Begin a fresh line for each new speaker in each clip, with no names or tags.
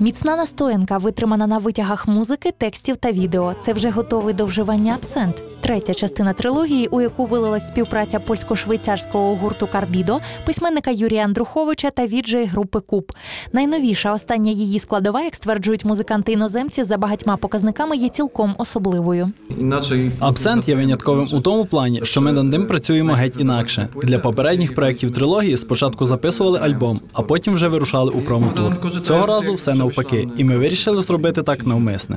Міцна настоянка витримана на витягах музики, текстів та відео. Це вже готовий до вживання абсент. Третя частина трилогії, у яку вилилась співпраця польсько-швейцарського гурту Карбідо, письменника Юрія Андруховича та віджеї групи Куб. Найновіша остання її складова, як стверджують музиканти іноземці, за багатьма показниками є цілком особливою.
Абсент є винятковим у тому плані, що ми над ним працюємо геть інакше. Для попередніх проєктів трилогії спочатку записували альбом, а потім вже вирушали у промотур. Цього разу все навпаки, і ми вирішили зробити так навмисне.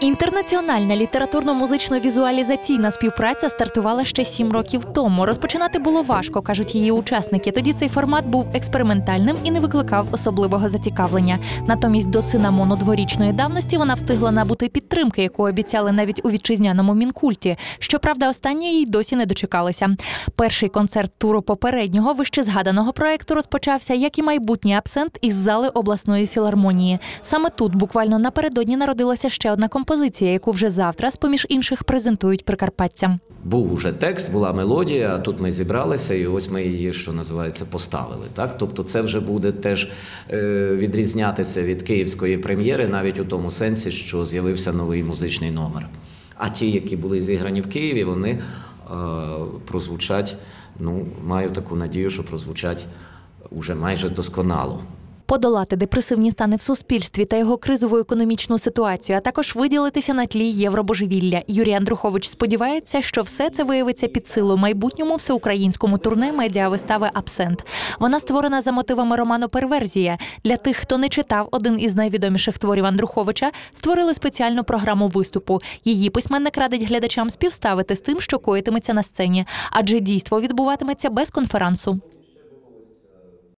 Інтернаціональна літературно-музично-візуалізаційна співпраця стартувала ще сім років тому. Розпочинати було важко, кажуть її учасники. Тоді цей формат був експериментальним і не викликав особливого зацікавлення. Натомість до цинамону дворічної давності вона встигла набути підтримки, яку обіцяли навіть у вітчизняному мінкульті. Щоправда, останньої й досі не дочекалися. Перший концерт туру попереднього вище згаданого проекту розпочався, як і майбутній абсент із зали обласної філармонії. Саме тут буквально напередодні народилася ще одна композиція, яку вже завтра, з поміж інших, презентують прикарпатцям.
Був уже текст, була мелодія. а Тут ми зібралися, і ось ми її, що називається, поставили. Так, тобто, це вже буде теж е, відрізнятися від київської прем'єри, навіть у тому сенсі, що з'явився новий музичний номер. А ті, які були зіграні в Києві, вони е, прозвучать. Ну, маю таку надію, що прозвучать уже майже досконало.
Подолати депресивні стани в суспільстві та його кризову економічну ситуацію, а також виділитися на тлі євробожевілля. Юрій Андрухович сподівається, що все це виявиться під силу майбутньому всеукраїнському турне медіавистави Абсент. Вона створена за мотивами роману Перверзія. Для тих, хто не читав один із найвідоміших творів Андруховича, створили спеціальну програму виступу. Її письменник радить глядачам співставити з тим, що коїтиметься на сцені, адже дійство відбуватиметься без конферансу.